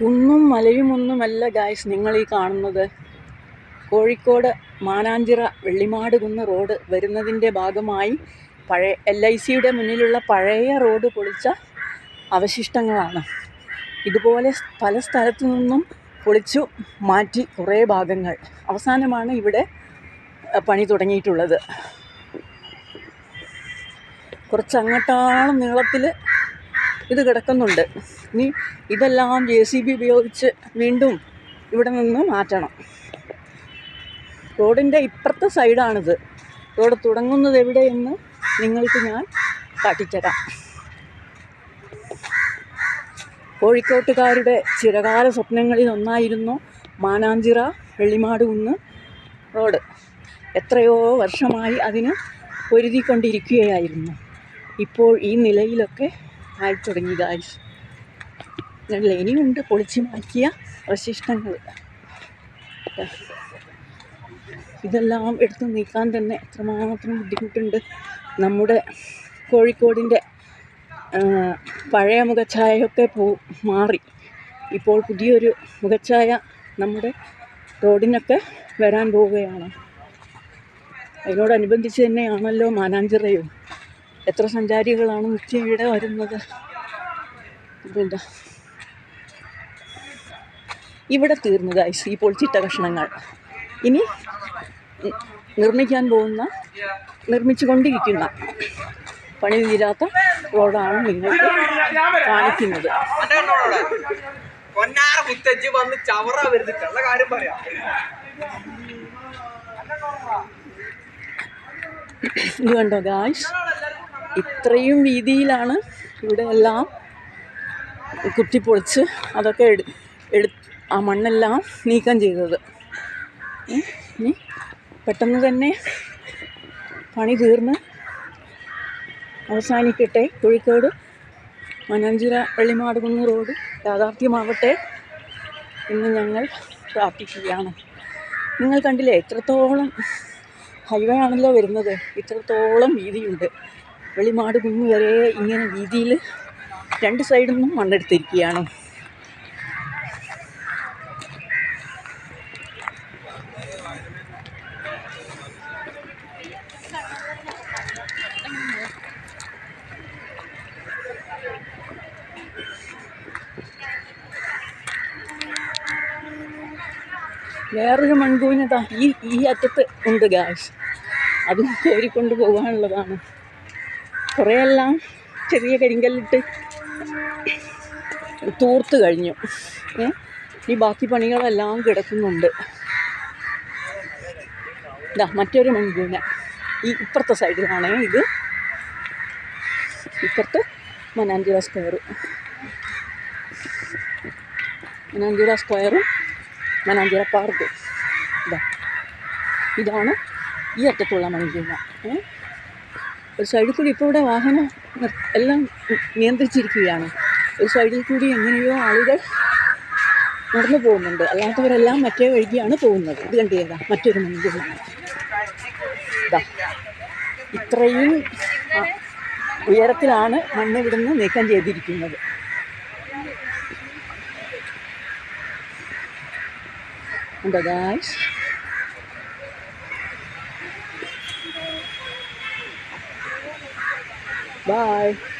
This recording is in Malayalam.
കുന്നും മലയുമൊന്നുമല്ല ഗായ്സ് നിങ്ങൾ ഈ കാണുന്നത്. കോഴിക്കോട് മാനാഞ്ചിറ വെള്ളിമാട് കുന്ന് റോഡ് വരുന്നതിന്റെ ഭാഗമായി പഴയ എൽ ഐ സിയുടെ മുന്നിലുള്ള പഴയ റോഡ് പൊളിച്ച അവശിഷ്ടങ്ങളാണ്. ഇതുപോലെ പല സ്ഥലത്തു നിന്നും പൊളിച്ചു മാറ്റി കുറേ ഭാഗങ്ങൾ. അവസാനമാണ് ഇവിടെ പണി തുടങ്ങിയിട്ടുള്ളത്. കുറച്ച് അങ്ങോട്ടാളം നീളത്തിൽ ഇത് കിടക്കുന്നുണ്ട്. ഇനി ഇതെല്ലാം ജെ സി ബി ഉപയോഗിച്ച് വീണ്ടും ഇവിടെ നിന്ന് മാറ്റണം. റോഡിന്റെ ഇപ്പുറത്തെ സൈഡാണിത്. റോഡ് തുടങ്ങുന്നത് എവിടെയെന്ന് നിങ്ങൾക്ക് ഞാൻ കാട്ടിത്തരാം. കോഴിക്കോട്ടുകാരുടെ ചിരകാല സ്വപ്നങ്ങളിൽ ഒന്നായിരുന്നു മാനാഞ്ചിറ വെള്ളിമാട് കുന്ന് റോഡ്. എത്രയോ വർഷമായി അതിന് പൊരുതിക്കൊണ്ടിരിക്കുകയായിരുന്നു. ഇപ്പോൾ ഈ നിലയിലൊക്കെ ആയി തുടങ്ങി ഗായ്സ് ഇനിയുണ്ട് പൊളിച്ചു മാറ്റിയ അവശിഷ്ടങ്ങൾ. ഇതെല്ലാം എടുത്തു നീക്കാൻ തന്നെ എത്രമാത്രം ബുദ്ധിമുട്ടുണ്ട്. നമ്മുടെ കോഴിക്കോടിന്റെ പഴയ മുഖച്ഛായയൊക്കെ പോ മാറി. ഇപ്പോൾ പുതിയൊരു മുഖച്ഛായ നമ്മുടെ റോഡിനൊക്കെ വരാൻ പോവുകയാണ്. അതിനോടനുബന്ധിച്ച് തന്നെയാണല്ലോ മാനാഞ്ചിറയും. എത്ര സഞ്ചാരികളാണ് നിത്യം ഇവിടെ വരുന്നത്? പിന്നെ ഇവിടെ തീർന്നു ഗൈസ് ഈ പൊളിച്ചിട്ട കഷ്ണങ്ങൾ. ഇനി നിർമ്മിക്കാൻ പോകുന്ന നിർമ്മിച്ചു കൊണ്ടിരിക്കുന്ന പണി തീരാത്ത റോഡാണ് നിങ്ങൾക്ക് കാണിക്കുന്നത്. പൊന്നാറ മുത്തച്ഛി വന്ന് ചവറ വരുന്നിട്ട് ഉള്ള കാര്യം പറയാം. ഇത് കണ്ടോ ഗായ്സ് ഇത്രയും വീതിയിലാണ് ഇവിടെ എല്ലാം കുത്തിപ്പൊളിച്ച് അതൊക്കെ എടു എടു ആ മണ്ണെല്ലാം നീക്കം ചെയ്തത്. ഇനി പെട്ടെന്ന് തന്നെ പണി തീർന്ന് അവസാനിക്കട്ടെ. കോഴിക്കോട് മനാഞ്ചിറ വെള്ളിമാടുകുന്ന് റോഡ് യാഥാർത്ഥ്യമാവട്ടെ എന്ന് ഞങ്ങൾ പ്രാർത്ഥിക്കുകയാണ്. നിങ്ങൾ കണ്ടില്ലേ എത്രത്തോളം ഹൈവേ ആണല്ലോ വരുന്നത്. ഇത്രത്തോളം വീതിയുണ്ട്. വെളിമാട് കുഞ്ഞു വരെ ഇങ്ങനെ വീതിയിൽ രണ്ട് സൈഡിൽ നിന്നും മണ്ണെടുത്തിരിക്കുകയാണ്. വേറൊരു മൺകൂനതാ ഈ ഈ അറ്റത്ത് ഉണ്ട് ഗ്യാസ് അതും കോരിക്കൊണ്ട് പോകാനുള്ളതാണ് കുറേയെല്ലാം ചെറിയ കരിങ്കല്ലിട്ട് തൂർത്ത് കഴിഞ്ഞു. ഈ ബാക്കി പണികളെല്ലാം കിടക്കുന്നുണ്ട്. ഇതാ മറ്റൊരു മൺകൂന ഈ ഇപ്പുറത്തെ സൈഡിലാണ് ഇത്. ഇപ്പുറത്ത് മനാഞ്ചിറ സ്ക്വയർ മനാഞ്ചിറ സ്ക്വയറും മനാഞ്ചിറ പാർക്കും. ഇതാ ഇതാണ് ഈ അറ്റത്തുള്ള മൺകൂന ഏ? ഒരു സൈഡിൽ കൂടി ഇപ്പോൾ ഇവിടെ വാഹനം എല്ലാം നിയന്ത്രിച്ചിരിക്കുകയാണ്. ഒരു സൈഡിൽ കൂടി എങ്ങനെയോ ആളുകൾ നടന്നു പോകുന്നുണ്ട്. അല്ലാത്തവരെല്ലാം മറ്റേ വഴിക്കാണ് പോകുന്നത്. ഇത് കണ്ടിയതാ മറ്റൊരു ഇതാ ഇത്രയും ഉയരത്തിലാണ് മണ്ണ് ഇവിടുന്ന് നീക്കം ചെയ്തിരിക്കുന്നത്. ഉണ്ടോ ഗായ്സ് ബൈ